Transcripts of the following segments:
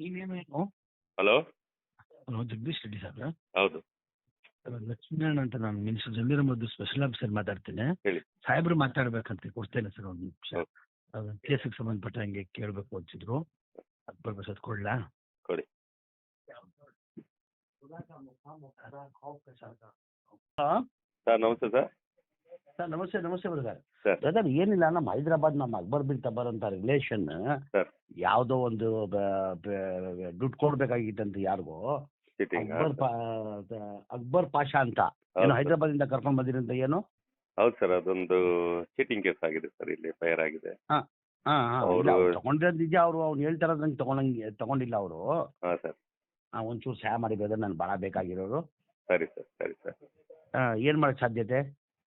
ಇನ್ನೇನು hello? Hello Jagadish Reddy sir. ಹೌದು. ಲಕ್ಷ್ಮೀನಾರಾಯಣ ಅಂತ ನಾನು ಮಿನಿಸ್ಟರ್ ಜಮೀರ್ ಮದ್ದು ಸ್ಪೆಷಲ್ ಆಫೀಸರ್ ಮಾತಾಡ್ತೇನೆ. ಹೇಳಿ. ಸಾಹೇಬ್ರು ಮಾತಾಡ್ಬೇಕಂತ ಕೊಡ್ತೇನೆ ಸರ್ ಒಂದು ನಿಮಿಷ. ಹೌದು. ಕೇಸಿಗೆ ಸಂಬಂಧಪಟ್ಟ ಹಂಗೆ ಕೇಳಬೇಕು ಅಂತಿದ್ರು. ಅದ್ ಬರ್ಬೇಕು ಅದ್ ಕೊಡ್ಲಾ? ಕೊಡಿ. ಸರ್ ನಮಸ್ತೆ ಸರ್. ಸರ್ ನಮಸ್ತೆ ನಮಸ್ತೆ ಬ್ರದರ್. ಸರ್. ಬ್ರದರ್ ಏನಿಲ್ಲ ನಮ್ಮ ಹೈದರಾಬಾದ್ ನಮ್ಮ ಅಕ್ಬರ್ ಬಿನ್ ತಬರ್ ಅಂತ ರಿಲೇಷನ್ ಸರ್. ಯಾವುದೋ ಒಂದು ಬ- ಬ- ದುಡ್ಡು ಕೊಡ್ಬೇಕಾಗಿತ್ತಂತ ಯಾರಿಗೋ. ಅಕ್ಬರ್ ಪಾ ದ- ಅಕ್ಬರ್ ಪಾಷಾ ಅಂತ. ಏನು ಹೈದರಾಬಾದಿಂದ ಕರ್ಕೊಂಡ್ ಬಂದಿರಂತ ಏನು? ಹೌದು ಸರ್ ಅದೊಂದು ಚೀಟಿಂಗ್ ಕೇಸ್ ಆಗಿದೆ ಸರ್ ಇಲ್ಲಿ ಫೈರ್ ಆಗಿದೆ. ಹಾ ಹಾ ಇಲ್ಲ, ಅವ್ರು- ಅವ್ರು ತಗೊಂಡಿರೋದು ನಿಜ ಅವರು ಅವ್ನು ಹೇಳ್ತಾರ ನಂಗೆ ತಗೊಂಡಂಗೆ ತಗೊಂಡಿಲ್ಲ ಅವರು. ಹಾ ಸರ್. ಒಂಚೂರು ಸಹಾಯ ಮಾಡಿ ಬ್ರದರ್ ನಾನು ಬಹಳ ಬೇಕಾಗಿರೋರು. ಸರಿ ಸರ್ ಸರಿ ಸರ್. ಆ, ಏನ್ ಮಾಡಕ್ ಸಾಧ್ಯತೆ?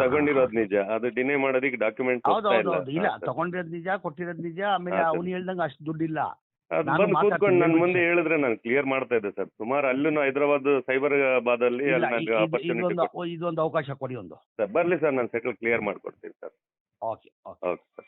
ತಗೊಂಡಿರೋದು ನಿಜ. ಅದು ಡಿನೇ ಮಾಡೋದಕ್ಕೆ ಡಾಕ್ಯುಮೆಂಟ್ ಹೌದು ಹೋಗ್ತಾ ಹೌದು ಹೌದು. ಇಲ್ಲ ತಗೊಂಡಿರೋದು ನಿಜ ಕೊಟ್ಟಿರೋದ್ ನಿಜ. ಆಮೇಲೆ ಅವನು ಹೇಳ್ದಂಗ ಅಷ್ಟು ದುಡ್ಡಿಲ್ಲ. ಅದು ನಾನು ಬಂದು ಕೂತ್ಕೊಂಡು ನನ್ನ ಮುಂದೆ ಹೇಳಿದ್ರೆ ನಾನು ಕ್ಲಿಯರ್ ಮಾಡ್ತಾ ಇದ್ದೆ ಸರ್. ಸುಮಾರು ಅಲ್ಲೂ ಹೈದರಾಬಾದ್ ಸೈಬರಾಬಾದ್ ಅಲ್ಲಿ ಇದೊಂದು ಅವಕಾಶ ಕೊಡಿ ಒಂದು. ಸರ್ ಬರ್ಲಿ ಸರ್ ನಾನು ಸೆಟಲ್ ಕ್ಲಿಯರ್ ಮಾಡ್ಕೊಡ್ತೀನಿ ಸರ್. ಓಕೆ. ಓಕೆ.